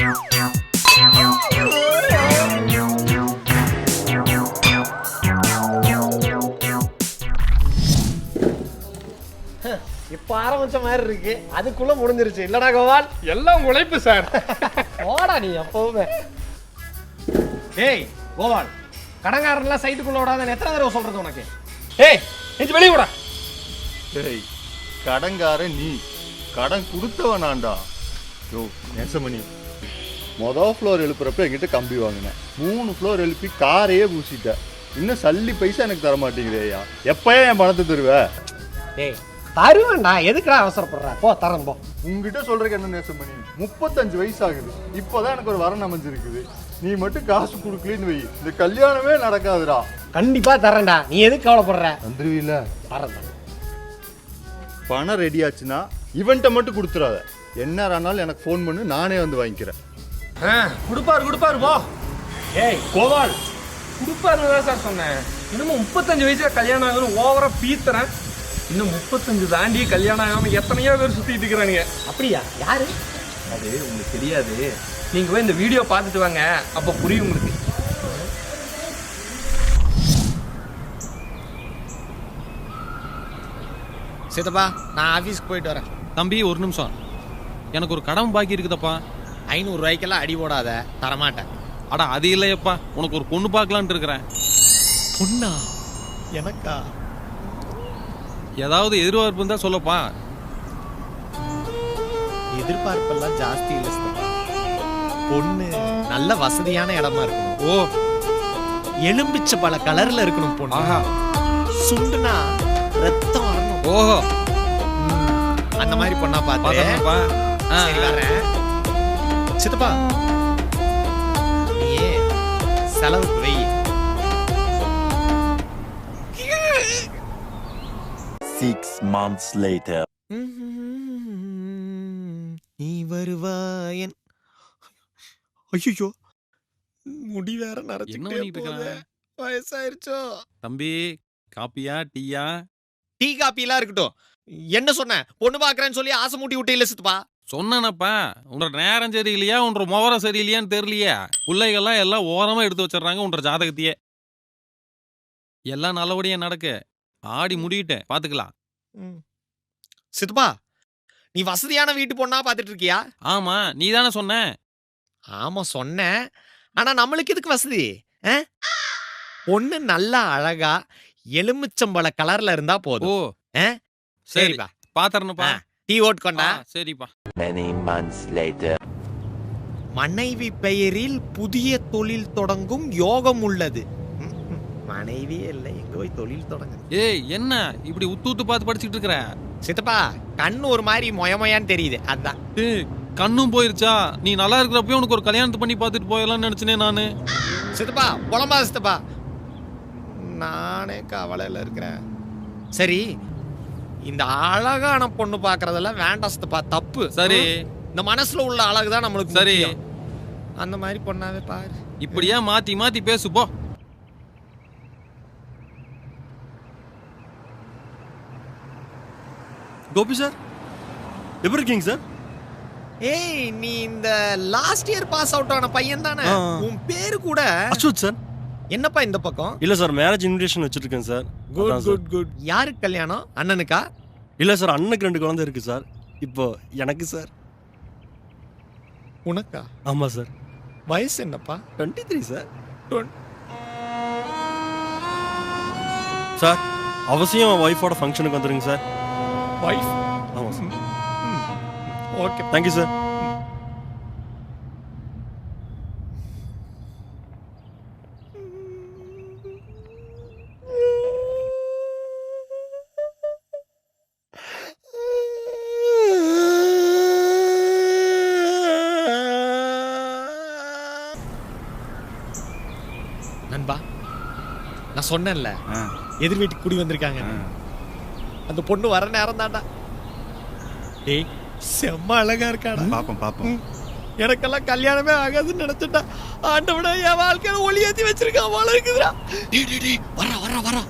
இப்ப ஆரம்பிச்ச மாதிரி இருக்கு. அதுக்குள்ள முடிஞ்சிருச்சு. இல்லடா கோபால். எல்லாம் உழைப்பு சார். போடா நீ எப்பவுமே. டேய் கோபால். கடங்காரன்லாம் சைட்டுக்குள்ள விடாத எத்தனை தடவை சொல்றது உனக்கு? ஏய் நெஞ்சு வெளியே விடா டேய் கடன்காரன் நீ. கடன் கொடுத்தவனாண்டா யோ நேசமணி. மொதல் ஃப்ளோர் எழுப்புறப்ப என்கிட்ட கம்பி வாங்கினேன். மூணு ஃப்ளோர் எழுப்பி காரையே பூசிட்டேன். இன்னும் சல்லி பைசா எனக்கு தர மாட்டேங்கிறேயா எப்பயே என் பணத்தை தருவ? டேய் தருவேன்டா. எதுக்குடா அவசரப்படுற? போ தரேன் போ. உங்ககிட்ட சொல்றதுக்கு என்ன நேசமணி முப்பத்தஞ்சு வயசு ஆகுது. இப்போதான் எனக்கு ஒரு வரன் அமைஞ்சிருக்குது. நீ மட்டும் காசு கொடுக்கலன்னு வை. இந்த கல்யாணமே நடக்காதுடா. கண்டிப்பா தரேன்டா. நீ எதுக்கு கவலைப்படுற? வந்துருவீல தரேன். பணம் ரெடி ஆச்சுன்னா இவன்ட்ட மட்டும் கொடுத்துறாத. என்ன ஆனாலும் எனக்கு ஃபோன் பண்ணு நானே வந்து வாங்கிக்கிறேன். கொடுப்பாரு கொடுப்பாரு போ ஏய் கோபால். கொடுப்பாருன்னு தான் சார் சொன்னேன். இன்னமும் முப்பத்தஞ்சு வயசுல கல்யாணம் ஆகணும் ஓவரா பீத்துறேன். இன்னும் முப்பத்தஞ்சு தாண்டி கல்யாணம் ஆகாம எத்தனையோ பேர் சுத்திட்டு இருக்கிறானுங்க. அப்படியா? யாரு? அது உங்களுக்கு தெரியாது. நீங்க போய் இந்த வீடியோ பார்த்துட்டு வாங்க. அப்ப புரியும் உங்களுக்கு. சித்தப்பா நான் ஆஃபீஸ்க்கு போயிட்டு வரேன். தம்பி ஒரு நிமிஷம். எனக்கு ஒரு கடன் பாக்கி இருக்குதப்பா. ஐநூறு ரூபாய்க்கெல்லாம் அடி போடாத தரமாட்டேன். அட அது இல்லையப்பா. உனக்கு ஒரு பொண்ணு பார்க்கலான்ட்டு இருக்கிறேன். பொண்ணா? எனக்கா? ஏதாவது எதிர்பார்ப்பு இருந்தா சொல்லப்பா. எதிர்பார்ப்பெல்லாம் ஜாஸ்தி இல்லை பொண்ணு நல்ல வசதியான இடமா இருக்கணும். ஓ. எலும்பிச்ச பல கலர்ல இருக்கணும் பொண்ணு. ஆஹா. சுண்டுனா ரத்தம் வரணும். ஓஹோ. அந்த மாதிரி பொண்ணா பார்த்து பாத்தப்பா சரி வரேன் சித்தப்பா. நீயே செலவுக்கு வை. Six months later. நீ வருவாயன். ஐயோ முடி வேற நரைச்சுக்கிட்டே வயசாயிருச்சோ? தம்பி காப்பியா டீயா? டீ காப்பிலாம் இருக்கட்டும். என்ன சொன்ன? பொண்ணு பாக்குறேன்னு சொல்லி ஆசை மூட்டி விட்டு இல்ல சித்தப்பா. சொன்னேனப்பா உன்னோட நேரம் சரியில்லையா உன்னோட முகரம் சரியில்லையான்னு தெரியலையே. பிள்ளைகள்லாம் எல்லாம் ஓரமா எடுத்து வச்சிடுறாங்க உன்ற ஜாதகத்தையே. எல்லாம் நல்லபடியா நடக்கு. ஆடி முடியிட்டு பாத்துக்கலாம். சித்தப்பா நீ வசதியான வீட்டு பொண்ணா பாத்துட்டு இருக்கியா? ஆமா நீ தானே சொன்ன? ஆமா சொன்னேன். ஆனா நம்மளுக்கு எதுக்கு வசதி? பொண்ணு நல்லா அழகா எலுமிச்சம்பழ கலர்ல இருந்தா போதும். சரிப்பா. பாத்தறனப்பா டீ ஓட் கொண்டா சரிப்பா. Many months later. மனைவி பெயரில் புதிய தொழில் தொடங்கும் யோகம் உள்ளது. மனைவியே இல்லை எங்க போய் தொழில் தொடங்க ஏய் என்ன? இப்படி உத்து உத்து பார்த்து படிச்சிட்டு இருக்கிற? சித்தப்பா கண்ணு ஒரு மாதிரி மொய மொயான்னு தெரியுது அதான். ஏய் கண்ணும் போயிருச்சா? நீ நல்லா இருக்கிறப்பவே உனக்கு ஒரு கல்யாணத்தை பண்ணி பார்த்துட்டு போயிடலாம்னு நினைச்சனே நானு. சித்தப்பா புலம்பா சித்தப்பா. நானே கவலையில இருக்கிறேன். சரி இந்த அழகான பொண்ணு பாக்குறதெல்லாம் வேண்டாம் சித்தப்பா தப்பு. சரி. இந்த மனசுல உள்ள அழகு தான் நம்மளுக்கு சரி. அந்த மாதிரி பொண்ணாவே பாரு. இப்படியா மாத்தி மாத்தி பேசு போ. கோபி சார் எப்படி இருக்கீங்க சார்? ஏய் நீ இந்த லாஸ்ட் இயர் பாஸ் அவுட் ஆன பையன் தானே. உன் பேரு கூட அஸ்வத் சார். என்னப்பா இந்த பக்கம்? இல்ல சார் மேரேஜ் இன்விடேஷன் வச்சிருக்கேன் சார். அதான் சார். குட் யாருக்கு கல்யாணம்? அண்ணனுக்கா? இல்ல சார் அண்ணனுக்கு ரெண்டு குழந்தை இருக்கு சார். இப்போ எனக்கு சார். உனக்கா? ஆமா சார். வயசு என்னப்பா? Twenty three sir. Twen- sir அவசியம் ஒய்ஃபோட ஃபங்க்ஷனுக்கு வந்துருங்க சார். வைஃப் ஆமா sir. Okay. Thank you sir நண்பா நான் சொன்னேன்ல எதிர் வீட்டுக்கு குடி வந்திருக்காங்க அந்த பொண்ணு வர நேரம் தான்டா. ஏய் செம்ம அழகா இருக்காடா. பாப்போம் பாப்போம். எனக்கெல்லாம் கல்யாணமே ஆகாதுன்னு நினைச்சிட்டா. ஆண்டவனா என் வாழ்க்கையில ஒளி ஏத்தி வச்சிருக்கான் போல இருக்குதுடா. டேய் டேய் டேய் வரா வரா வரா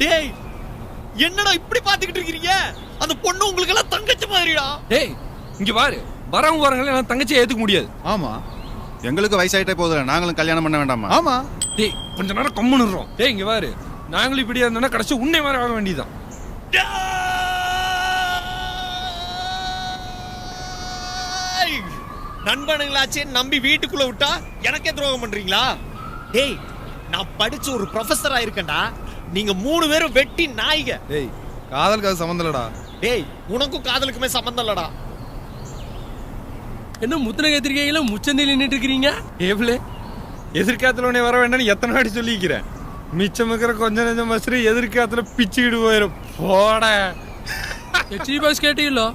டேய் என்னடா இப்படி பாத்துக்கிட்டு இருக்கீங்க அந்த பொண்ணு உங்களுக்கு எல்லாம் தங்கச்சி மாதிரிடா. டேய் இங்க பாரு. வரவங்க வரவங்களே நான் தங்கச்சியை ஏத்துக்க முடியாது. ஆமா. எங்களுக்கு வயசாயிட்டே போதுல நாங்களும் கல்யாணம் பண்ண வேண்டாமா? ஆமா. டேய் கொஞ்ச நேரம் கம்முனுறோம் டேய் இங்க பாரு. நாங்களும் இப்படியா இருந்தோம்னா கடைசி உன்னை மாதிரி ஆக வேண்டியதான் நண்பனுங்களாச்சே நம்பி வீட்டுக்குள்ள விட்டா எனக்கே துரோகம் பண்றீங்களா? டேய் நான் படிச்சு ஒரு ப்ரொஃபஸர் ஆயிருக்கேன்டா நீங்க மூணு பேரும் வெட்டி நாய்க. டேய் காதலுக்கு அது சம்மந்தம் இல்லடா. டேய் உனக்கும் காதலுக்குமே சம்பந்தம் இல்லடா. என்ன முத்தின கத்திரிக்கையில முச்சந்தில் நின்றுட்டு இருக்கிறீங்க ஏவ்லே எதிர்காலத்துல உன்னை வர வேண்டாம்னு எத்தனை வாட்டி சொல்லிக்கிறேன் மிச்சம் இருக்கிற கொஞ்ச நெஞ்சம் மசரு எதிர்காலத்துல பிச்சுக்கிட்டு போயிடும் போட. எச்டி பாஸ் கேட்டீங்களோ?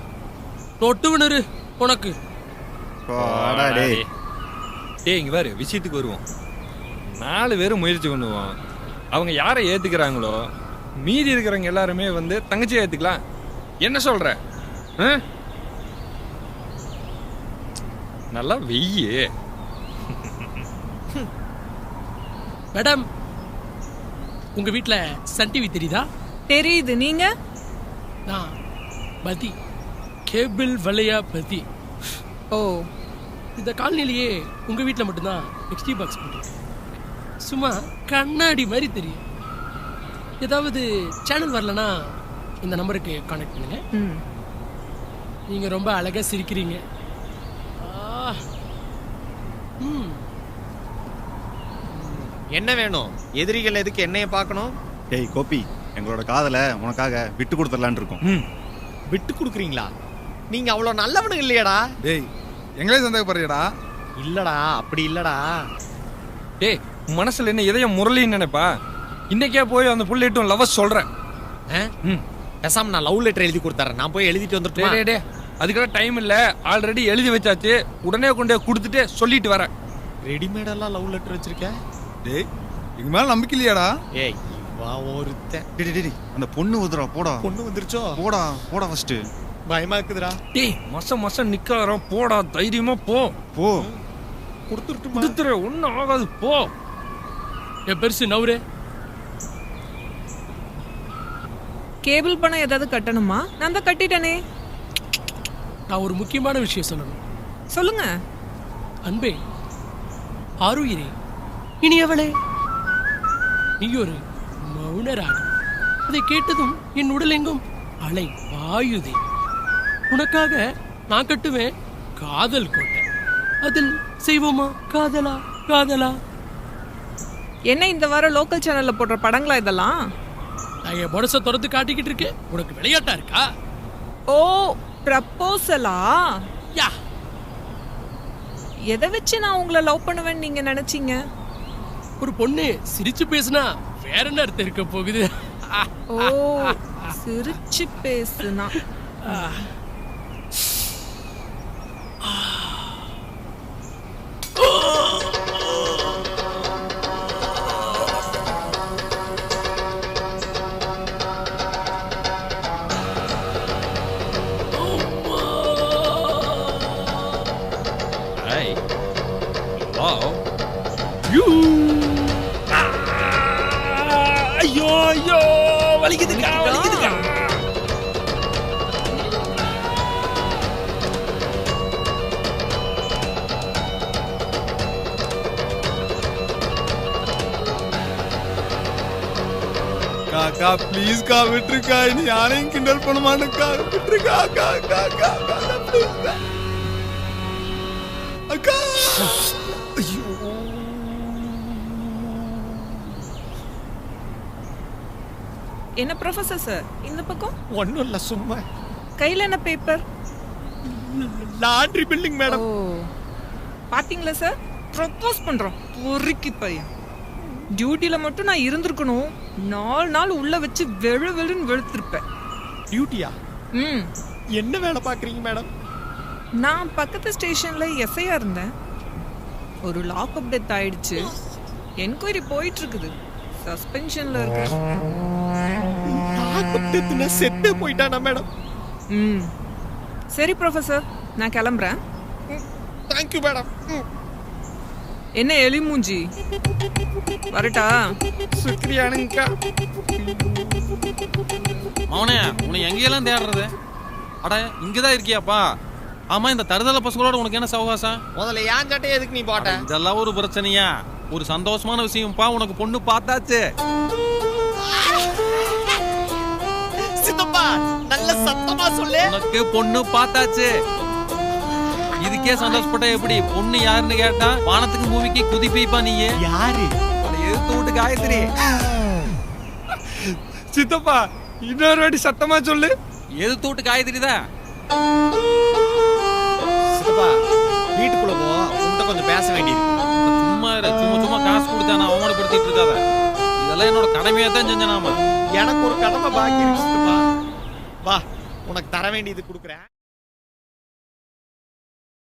தொட்டு வினரு உனக்கு. போடா டேய். டேய் இங்க பாரு விஷயத்துக்கு வருவோம். நாலு பேரும் முயற்சி பண்ணுவோம். அவங்க யாரை ஏத்துக்கிறாங்களோ மீதி இருக்கிறவங்க எல்லாருமே வந்து தங்கச்சியை ஏத்துக்கலாம். என்ன சொல்ற? ஆ? நல்லா வெய்யே. மேடம் உங்க வீட்ல சன் டிவி தெரியுதா? தெரியுது. நீங்க? நான் பதி. கேபிள் வளையா பதி. ஓ. இந்த காலனிலேயே உங்க வீட்ல மட்டும்தான் எக்ஸ்டி பாக்ஸ் போட்டுருக்கு. சும்மா கண்ணாடி மாதிரி தெரியும். ஏதாவது சேனல் வரலனா இந்த நம்பருக்கு கான்டாக்ட் பண்ணுங்க. நீங்க ரொம்ப அழகா சிரிக்கிறீங்க. என்ன வேணும்? எதிரிகள் எதுக்கு என்னைய பார்க்கணும்? டேய் கோபி எங்களோட காதலை உனக்காக விட்டு கொடுத்துடலான்னு இருக்கோம். விட்டு கொடுக்குறீங்களா? நீங்க அவ்வளவு நல்லவனுங்க இல்லையாடா. டேய் எங்களே சந்தேகப்படுறியடா. இல்லடா அப்படி இல்லடா. டேய் மனசுல என்ன இதயம் முரளின்னு நினைப்பா? இன்னைக்கே போய் அந்த புள்ளிட்டும் லவ் சொல்றேன். பேசாம நான் லவ் லெட்டர் எழுதி கொடுத்துறேன். நான் போய் எழுதிட்டு டேய் டேய் அதுக்கெல்லாம் டைம் இல்ல. ஆல்ரெடி எழுதி வச்சாச்சு. உடனே கொண்டு போய் கொடுத்துட்டு சொல்லிட்டு வரேன். ரெடிமேடெல்லாம் லவ் லெட்டர் வச்சிருக்க? டேய் எங்க மேல நம்பிக்கை இல்லையாடா? ஏய் இவா ஒருத்தன். டேய் டேய், டேய் அந்த பொண்ணு வந்துடா போடா. பொண்ணு வந்துருச்சோ? போடா போடா ஃபர்ஸ்ட் பயமா இருக்குதுடா. டேய் மசம் மசம் நிக்காரம் போடா தைரியமா போ. போ. கொடுத்துருட்டுமா? கொடுத்துரு ஒன்னும் ஆகாது போ. என் பெருசு நவுரு. கேபிள் பணம் ஏதாவது கட்டணுமா? நான் தான் கட்டிட்டேனே. நான் ஒரு முக்கியமான விஷயம் சொல்லணும். சொல்லுங்க. அன்பே ஆருயிரே இனியவளே நீ ஒரு மௌனராகம் அதை கேட்டதும் என் உடல் எங்கும் அலை பாயுதே. உனக்காக நான் கட்டுவேன் காதல் கோட்டை. அதில் செய்வோமா? காதலா? காதலா? என்ன இந்த வாரம் லோக்கல் சேனல்ல போடுற படங்களா இதெல்லாம்? நான் என் மனசை திறந்து காட்டிக்கிட்டு இருக்கேன். உனக்கு விளையாட்டா இருக்கா? ஓ ப்ரப்போசலா யா. எதை வச்சு நான் உங்களை லவ் பண்ணுவேன்னு நீங்க நினைச்சீங்க? ஒரு பொண்ணு சிரிச்சு பேசுனா வேற என்ன அர்த்தம் இருக்க போகுது? ஓ சிரிச்சு பேசுனா. காக்கா ப்ளீஸ் கா விட்டுருக்கா. இனி யாரையும் கிண்டல் பண்ண மாட்டேக்கா விட்டுருக்கா அக்கா அக்கா அக்கா அக்கா அக்கா ஐயோ. என்ன ப்ரொஃபசர் சார் இந்த பக்கம்? ஒண்ணும் இல்ல சும்மா. கையில என்ன பேப்பர் லாண்ட்ரி பில்டிங் மேடம். ஓ. பாத்தீங்களா சார் ப்ரப்போஸ் பண்றோம். பொறுக்கி பையன். டியூட்டில மட்டும் நான் இருந்திருக்கணும். நாலு நாள் உள்ள வச்சு வெளு வெளுன்னு வெளுத்திருப்பேன். டியூட்டியா ம். என்ன வேலை பாக்குறீங்க மேடம் நான் பக்கத்து ஸ்டேஷன்ல எஸ்ஐயா இருந்தேன். ஒரு லாக்அப் டெத் ஆயிடுச்சு. என்கொயரி போயிட்டு இருக்குது சஸ்பென்ஷன்ல இருக்கு நாகப்பட்டத்துல செத்தே போயிட்டானா மேடம் ம். சரி ப்ரொஃபசர் நான் கிளம்புறேன். தேங்க்யூ மேடம் என்ன எலி மூஞ்சி? வரட்டா. சுக்ரியானுங்கக்கா அவனே உன்னை எங்கெல்லாம் தேடுறது? அட இங்கதான் இருக்கியாப்பா? ஆமா இந்த தருதல பசங்களோட உனக்கு என்ன சவகாசம் முதல்ல ஏன் சட்டையை எதுக்கு நீ போட்ட? இதெல்லாம் ஒரு பிரச்சனையா? ஒரு சந்தோஷமான விஷயம்ப்பா உனக்கு பொண்ணு பார்த்தாச்சு. சித்தப்பா நல்ல சத்தமா சொல்லு. உனக்கு பொண்ணு பார்த்தாச்சு. இதுக்கே சந்தோஷப்பட்ட எப்படி? பொண்ணு யாருன்னு கேட்டா வானத்துக்கு பூமிக்கு குதிப்பீப்பா நீ யாரு? எதிர்த்து விட்டு காயத்ரி. சித்தப்பா இன்னொரு வாட்டி சத்தமா சொல்லு. எதிர்த்து விட்டு காயத்ரி தான். சித்தப்பா வீட்டுக்குள்ள போ. உன்கிட்ட கொஞ்சம் பேச வேண்டியது. சும்மா. சும்மா சும்மா காசு கொடுத்தா நான் அவமானப்படுத்திட்டு இருக்காத. இதெல்லாம் என்னோட கடமையா தான் செஞ்சேன் நாம. எனக்கு ஒரு கடமை பாக்கி இருக்கு சித்தப்பா. வா உனக்கு தர வேண்டியது கொடுக்குறேன்.